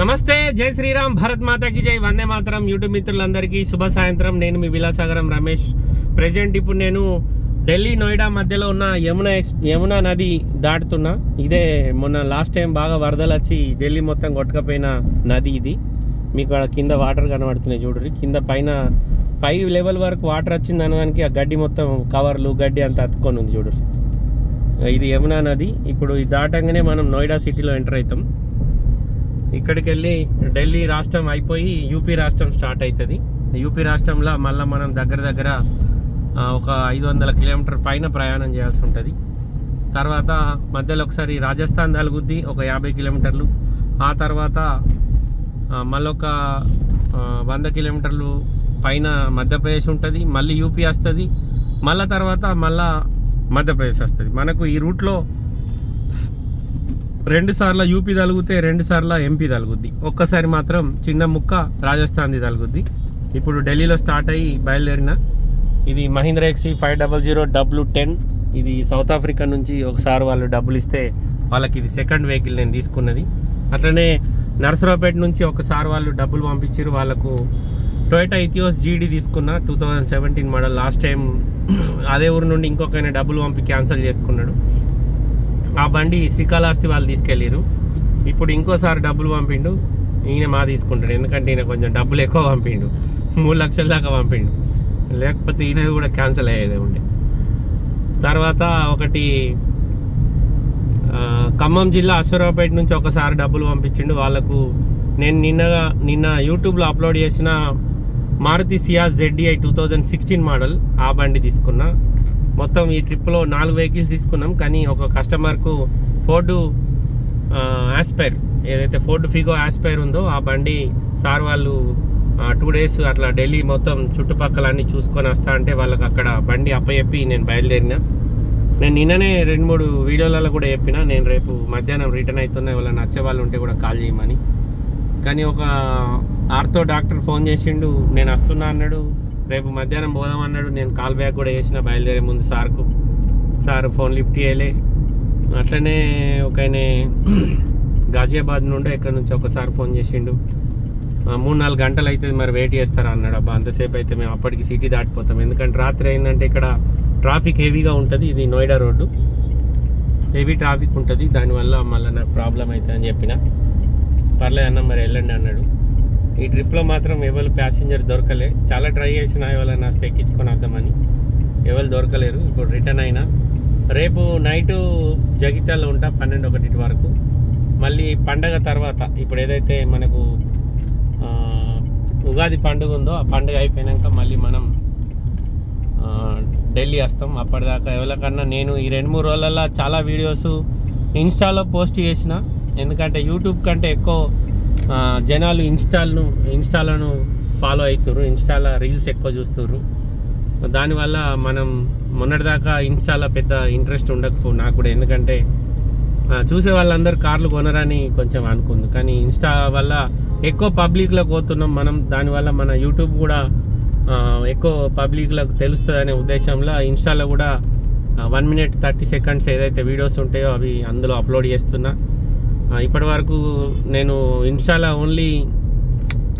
నమస్తే జై శ్రీరామ్ భరత్ మాతాకి జై. వందే మాతరం యూట్యూబ్ మిత్రులందరికీ శుభ సాయంత్రం. నేను మీ విలాసాగరం రమేష్. ప్రెజెంట్ ఇప్పుడు నేను ఢిల్లీ నోయిడా మధ్యలో ఉన్న యమున ఎక్స్ యమునా నది దాటుతున్నా. ఇదే మొన్న లాస్ట్ టైం బాగా వరదలు వచ్చి ఢిల్లీ మొత్తం కొట్టుకపోయిన నది ఇది. మీకు అక్కడ కింద వాటర్ కనబడుతున్నాయి చూడరు కింద పైన పై లెవెల్ వరకు వాటర్ వచ్చింది అనడానికి ఆ గడ్డి మొత్తం కవర్లు గడ్డి అంతా అతుక్కొని ఉంది చూడరు ఇది యమునా నది. ఇప్పుడు ఇది దాటంగానే మనం నోయిడా సిటీలో ఎంటర్ అవుతాం. ఇక్కడికి వెళ్ళి ఢిల్లీ రాష్ట్రం అయిపోయి యూపీ రాష్ట్రం స్టార్ట్ అవుతుంది యూపీ రాష్ట్రంలో మళ్ళీ మనం దగ్గర దగ్గర ఒక ఐదు వందల కిలోమీటర్ పైన ప్రయాణం చేయాల్సి ఉంటుంది. తర్వాత మధ్యలో ఒకసారి రాజస్థాన్ తలుగుద్ది ఒక యాభై కిలోమీటర్లు. ఆ తర్వాత మళ్ళొక వంద కిలోమీటర్లు పైన మధ్యప్రదేశ్ ఉంటుంది. మళ్ళీ యూపీ వస్తుంది. మళ్ళా తర్వాత మళ్ళా మధ్యప్రదేశ్ వస్తుంది. మనకు ఈ రూట్లో రెండు సార్లు యూపీ తలుగుతే రెండు సార్లు ఎంపీ తలుగుద్ది. ఒక్కసారి మాత్రం చిన్న ముక్క రాజస్థాన్ది తలుగుద్ది. ఇప్పుడు ఢిల్లీలో స్టార్ట్ అయ్యి బయలుదేరిన ఇది Mahindra XE five double zero W ten. ఇది సౌత్ ఆఫ్రికా నుంచి ఒకసారి వాళ్ళు డబ్బులు ఇస్తే వాళ్ళకి ఇది సెకండ్ వెహికల్ నేను తీసుకున్నది. అట్లనే నర్సరావుపేట నుంచి ఒకసారి వాళ్ళు డబ్బులు పంపించారు వాళ్ళకు టొయోటా ఇథియోస్ జీడీ తీసుకున్న two thousand seventeen model last time అదే ఊరు నుండి ఇంకొకైనా డబ్బులు పంపి క్యాన్సిల్ చేసుకున్నాడు. ఆ బండి శ్రీకాళహస్తి వాళ్ళు తీసుకెళ్ళారు ఇప్పుడు ఇంకోసారి డబ్బులు పంపిండు. ఈయన మా తీసుకుంటాడు. ఎందుకంటే ఈయన కొంచెం డబ్బులు ఎక్కువ పంపిండు. మూడు లక్షల దాకా పంపిండు. లేకపోతే ఈయన కూడా క్యాన్సిల్ అయ్యేది ఉండే. తర్వాత ఒకటి ఖమ్మం జిల్లా అశ్వరావుపేట నుంచి ఒకసారి డబ్బులు పంపించిండు. వాళ్ళకు నేను నిన్నగా నిన్న యూట్యూబ్లో అప్లోడ్ చేసిన Maruti Ciaz ZDi two thousand sixteen model ఆ బండి తీసుకున్నా. మొత్తం ఈ ట్రిప్లో నాలుగు వెహికల్స్ తీసుకున్నాం. కానీ ఒక కస్టమర్కు ఫోర్డు యాస్పైర్ ఏదైతే ఫోర్డ్ ఫిగో యాస్పైర్ ఉందో ఆ బండి సార్ వాళ్ళు టూ డేస్ అట్లా ఢిల్లీ మొత్తం చుట్టుపక్కల అన్ని చూసుకొని వస్తా అంటే వాళ్ళకి అక్కడ బండి అప్పచెప్పి నేను బయలుదేరిన. నేను నిన్ననే రెండు మూడు వీడియోలలో కూడా చెప్పిన నేను రేపు మధ్యాహ్నం రిటర్న్ అవుతున్నా ఎవరైనా నచ్చే వాళ్ళు ఉంటే కూడా కాల్ చేయమని. కానీ ఒక ఆర్తో డాక్టర్ ఫోన్ చేసిండు నేను వస్తున్నా అన్నాడు. రేపు మధ్యాహ్నం పోదాం అన్నాడు నేను కాల్ బ్యాక్ కూడా చేసిన బయలుదేరే ముందు సార్కు. సార్ ఫోన్ లిఫ్ట్ చేయలే. అట్లనే ఒక ఆయన గాజియాబాద్ నుండి ఎక్కడి నుంచి ఒకసారి ఫోన్ చేసిండు. మూడు నాలుగు గంటలు అవుతుంది మరి వెయిట్ చేస్తారా అన్నాడు. అబ్బా అంతసేపు అయితే మేము అప్పటికి సిటీ దాటిపోతాం. ఎందుకంటే రాత్రి అయిందంటే ఇక్కడ ట్రాఫిక్ హెవీగా ఉంటుంది. ఇది నోయిడా రోడ్డు. హెవీ ట్రాఫిక్ ఉంటుంది. దానివల్ల మళ్ళీ నాకు ప్రాబ్లం అవుతుంది అని చెప్పిన పర్లేదన్న మరి వెళ్ళండి అన్నాడు. ఈ ట్రిప్లో మాత్రం ఎవరు ప్యాసింజర్ దొరకలే. చాలా ట్రై చేసిన ఎవరైనా వస్తే ఎక్కించుకొని వద్దామని. ఎవరు దొరకలేరు. ఇప్పుడు రిటర్న్ అయినా. రేపు నైటు జగిత్యాలలో ఉంటా పన్నెండు ఒకటి వరకు. మళ్ళీ పండగ తర్వాత ఇప్పుడు ఏదైతే మనకు ఉగాది పండుగ ఉందో ఆ పండుగ అయిపోయాక మళ్ళీ మనం ఢిల్లీ వస్తాం. అప్పటిదాకా ఎవరికన్నా నేను ఈ రెండు మూడు రోజులలో చాలా వీడియోస్ ఇన్స్టాలో పోస్ట్ చేసిన. ఎందుకంటే యూట్యూబ్ కంటే ఎక్కువ జనాలు ఇన్స్టాల్ను ఇన్స్టాలను ఫాలో అవుతుర్రు ఇన్స్టాలో రీల్స్ ఎక్కువ చూస్తుర్రు. దానివల్ల మనం మొన్నటిదాకా ఇన్స్టాలో పెద్ద ఇంట్రెస్ట్ ఉండకపో నాకు కూడా ఎందుకంటే చూసే వాళ్ళందరూ కార్లు కొనరని కొంచెం అనుకుంది. కానీ ఇన్స్టా వల్ల ఎక్కువ పబ్లిక్లో పోతున్నాం మనం దానివల్ల మన యూట్యూబ్ కూడా ఎక్కువ పబ్లిక్లకు తెలుస్తుందనే ఉద్దేశంలో ఇన్స్టాలో కూడా వన్ మినిట్ థర్టీ సెకండ్స్ ఏదైతే వీడియోస్ ఉంటాయో అవి అందులో అప్లోడ్ చేస్తున్నా. ఇప్పటి వరకు నేను ఇన్స్టాలో ఓన్లీ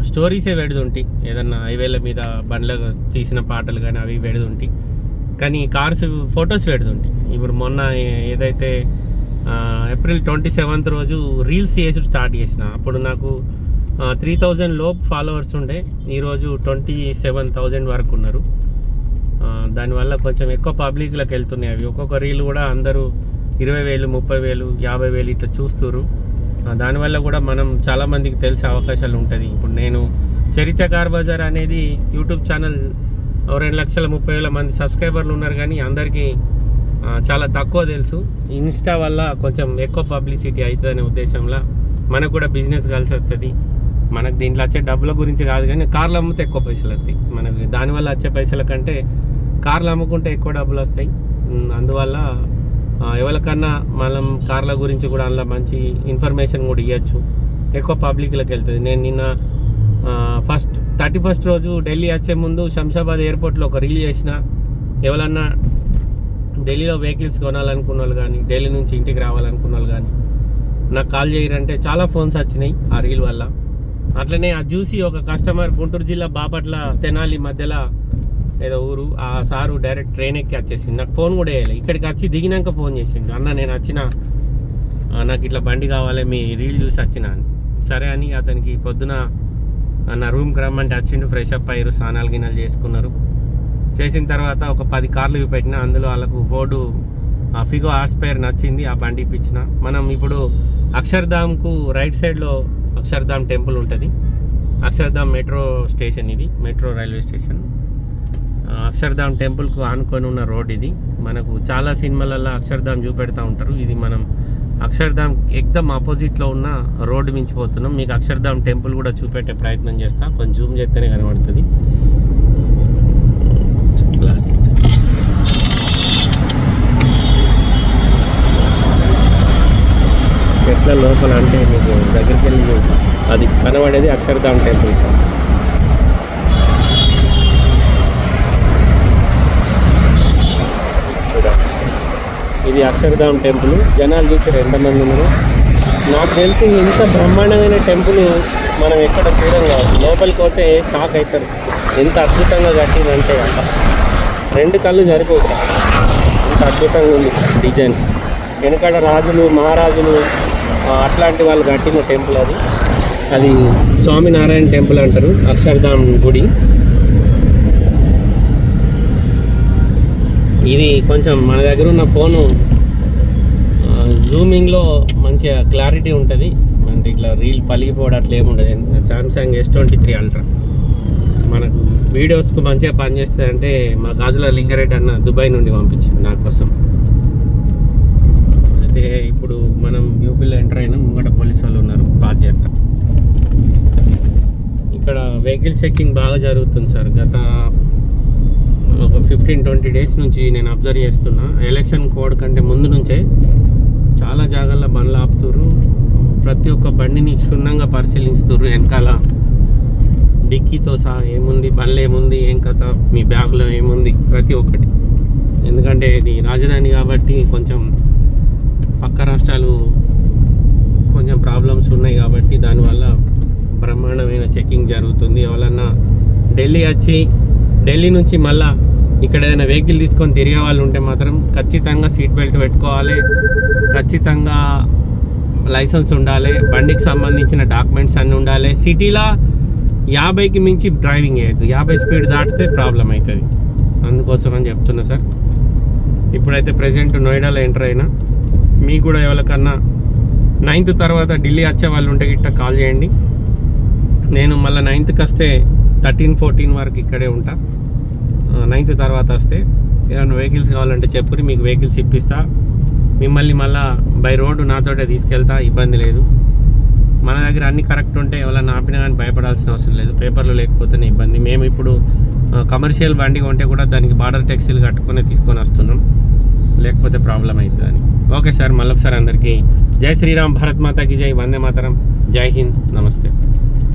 స్టోరీసే పెడుతుంటి. ఏదన్నా హైవేల మీద బండ్ల తీసిన పాటలు కానీ అవి పెడుతుంటి. కానీ కార్స్ ఫొటోస్ పెడుతుంటి. ఇప్పుడు మొన్న ఏదైతే ఏప్రిల్ ట్వంటీ సెవెంత్ రోజు రీల్స్ చేసి స్టార్ట్ చేసిన. అప్పుడు నాకు త్రీ థౌజండ్ లోపు ఫాలోవర్స్ ఉండే. ఈరోజు ట్వంటీ సెవెన్ థౌజండ్ వరకు ఉన్నారు. దానివల్ల కొంచెం ఎక్కువ పబ్లిక్లోకి వెళ్తున్నాయి. అవి ఒక్కొక్క రీల్ కూడా అందరూ ఇరవై వేలు ముప్పై వేలు యాభై వేలు ఇట్లా చూస్తున్నారు దానివల్ల కూడా మనం చాలామందికి తెలిసే అవకాశాలు ఉంటుంది. ఇప్పుడు నేను చరిత్ర కార్ బజార్ అనేది యూట్యూబ్ ఛానల్ ఓ రెండు లక్షల ముప్పై వేల మంది సబ్స్క్రైబర్లు ఉన్నారు కానీ అందరికీ చాలా తక్కువ తెలుసు. ఇన్స్టా వల్ల కొంచెం ఎక్కువ పబ్లిసిటీ అవుతుందనే ఉద్దేశంలో మనకు కూడా బిజినెస్ కలిసి వస్తుంది. మనకు దీంట్లో వచ్చే డబ్బుల గురించి కాదు కానీ కార్లు అమ్మితే ఎక్కువ పైసలు వస్తాయి. మనకి దానివల్ల వచ్చే పైసల కంటే కార్లు అమ్ముకుంటే ఎక్కువ డబ్బులు వస్తాయి. అందువల్ల ఎవరికన్నా మనం కార్ల గురించి కూడా అందులో మంచి ఇన్ఫర్మేషన్ కూడా ఇవ్వచ్చు ఎక్కువ పబ్లిక్లోకి వెళ్తుంది. నేను నిన్న ఫస్ట్ థర్టీ ఫస్ట్ రోజు ఢిల్లీ వచ్చే ముందు శంషాబాద్ ఎయిర్పోర్ట్లో ఒక రీల్ చేసిన. ఎవరన్నా ఢిల్లీలో వెహికల్స్ కొనాలనుకున్న వాళ్ళు కానీ ఢిల్లీ నుంచి ఇంటికి రావాలనుకున్న వాళ్ళు కానీ నాకు కాల్ చేయరంటే చాలా ఫోన్స్ వచ్చినాయి ఆ రీల్ వల్ల. అట్లనే అది చూసి ఒక కస్టమర్ గుంటూరు జిల్లా బాపట్ల తెనాలి మధ్యలో ఏదో ఊరు ఆ సారు డైరెక్ట్ ట్రైన్ ఎక్కి వచ్చేసింది నాకు ఫోన్ కూడా వేయలేదు ఇక్కడికి వచ్చి దిగినాక ఫోన్ చేసిండు. అన్న నేను వచ్చిన నాకు ఇట్లా బండి కావాలి మీ రీల్ చూసి వచ్చిన అని. సరే అని అతనికి పొద్దున నా రూమ్కి రమ్మంటే వచ్చిండు. ఫ్రెష్ అప్ అయ్యారు స్నానాలు గిన్నెలు చేసుకున్నారు. చేసిన తర్వాత ఒక పది కార్లు పెట్టిన అందులో వాళ్ళకు బోర్డు ఆ ఫిగో ఆస్పైర్ నచ్చింది ఆ బండి ఇప్పించిన. మనం ఇప్పుడు అక్షర్ధామ్కు రైట్ సైడ్లో అక్షర్ధామ్ టెంపుల్ ఉంటుంది. అక్షర్ధామ్ మెట్రో స్టేషన్ ఇది మెట్రో రైల్వే స్టేషన్. అక్షర్ధామ్ టెంపుల్కు ఆనుకొని ఉన్న రోడ్ ఇది. మనకు చాలా సినిమాలలో అక్షర్ధామ్ చూపెడతా ఉంటారు. ఇది మనం అక్షర్ధామ్ ఎక్దమ్ ఆపోజిట్లో ఉన్న రోడ్డు మించిపోతున్నాం. మీకు అక్షర్ధామ్ టెంపుల్ కూడా చూపెట్టే ప్రయత్నం చేస్తా. కొంచెం జూమ్ చేస్తేనే కనబడుతుంది. చెట్ల లోపల అంటే మీకు దగ్గరికి వెళ్ళి అది కనబడేది అక్షర్ధామ్ టెంపుల్. ఇది అక్షరధామ్ టెంపుల్. జనాలు చూసారు ఎంతమంది ఉన్నారు. నాకు తెలిసి ఇంత బ్రహ్మాండమైన టెంపుల్ మనం ఎక్కడ చూడం కాదు. లోపలికి పోతే షాక్ అవుతారు ఎంత అద్భుతంగా కట్టిందంటే అంట రెండు కళ్ళు సరిపోతాయి ఇంత అద్భుతంగా ఉంది డిజైన్. వెనకాడ రాజులు మహారాజులు అట్లాంటి వాళ్ళు కట్టిన టెంపుల్ అది. అది స్వామినారాయణ టెంపుల్ అంటారు అక్షరధామ్ గుడి. ఇది కొంచెం మన దగ్గర ఉన్న ఫోను జూమింగ్లో మంచిగా క్లారిటీ ఉంటుంది. అంటే ఇట్లా రీల్ పలిగిపోవడం అట్లా ఏముండదు Samsung S twenty three Ultra మనకు వీడియోస్కు మంచిగా పనిచేస్తుందంటే మా గాజుల లింగారెడ్డి అన్న దుబాయ్ నుండి పంపించింది నా కోసం. అయితే ఇప్పుడు మనం యూపీలో ఎంటర్ అయినా. ముంగట పోలీస్ వాళ్ళు ఉన్నారు. బాధ్యత ఇక్కడ వెహికల్ చెకింగ్ బాగా జరుగుతుంది సార్. గత ఒక ఫిఫ్టీన్ ట్వంటీ డేస్ నుంచి నేను అబ్జర్వ్ చేస్తున్నా. ఎలక్షన్ కోడ్ కంటే ముందు నుంచే చాలా జాగాల్లో బండ్లు ఆపుతుర్రు. ప్రతి ఒక్క బండిని క్షుణ్ణంగా పరిశీలిస్తుర్రు వెనకాల. డిక్కీతో సహా ఏముంది బండ్లు ఏముంది ఏం కథ మీ బ్యాగ్లో ఏముంది ప్రతి ఒక్కటి. ఎందుకంటే ఇది రాజధాని కాబట్టి కొంచెం పక్క రాష్ట్రాలు కొంచెం ప్రాబ్లమ్స్ ఉన్నాయి కాబట్టి దానివల్ల బ్రహ్మాండమైన చెకింగ్ జరుగుతుంది. ఎవరన్నా ఢిల్లీ వచ్చి ఢిల్లీ నుంచి మళ్ళా ఇక్కడ ఏదైనా వెహికల్ తీసుకొని తిరిగే వాళ్ళు ఉంటే మాత్రం ఖచ్చితంగా సీట్ బెల్ట్ పెట్టుకోవాలి. ఖచ్చితంగా లైసెన్స్ ఉండాలి. బండికి సంబంధించిన డాక్యుమెంట్స్ అన్నీ ఉండాలి. సిటీలో యాభైకి మించి డ్రైవింగ్ చేయొద్దు. యాభై స్పీడ్ దాటితే ప్రాబ్లం అవుతుంది. అందుకోసం అని చెప్తున్నా సార్. ఇప్పుడైతే ప్రజెంట్ నోయిడాలో ఎంటర్ అయినా మీకు కూడా ఎవరికన్నా నైన్త్ తర్వాత ఢిల్లీ వచ్చే వాళ్ళు ఉంటే గిట్ట కాల్ చేయండి. నేను మళ్ళీ నైన్త్కి వస్తే థర్టీన్ ఫోర్టీన్ వరకు ఇక్కడే ఉంటా. నైన్త్ తర్వాత వస్తే ఏమైనా వెహికల్స్ కావాలంటే చెప్పుకుని మీకు వెహికల్స్ ఇప్పిస్తా. మిమ్మల్ని మళ్ళీ బై రోడ్డు నాతోటే తీసుకెళ్తా ఇబ్బంది లేదు. మన దగ్గర అన్ని కరెక్ట్ ఉంటే ఎవరైనా ఆపినా కానీ భయపడాల్సిన అవసరం లేదు. పేపర్లు లేకపోతేనే ఇబ్బంది. మేము ఇప్పుడు కమర్షియల్ బండి ఉంటే కూడా దానికి బార్డర్ ట్యాక్సీలు కట్టుకొని తీసుకొని వస్తున్నాం. లేకపోతే ప్రాబ్లం అవుతుందని. ఓకే సార్ మళ్ళొకసారి అందరికీ జై శ్రీరామ్ భారత్ మాతాకి జై వందే మాతరం. జై హింద్. నమస్తే.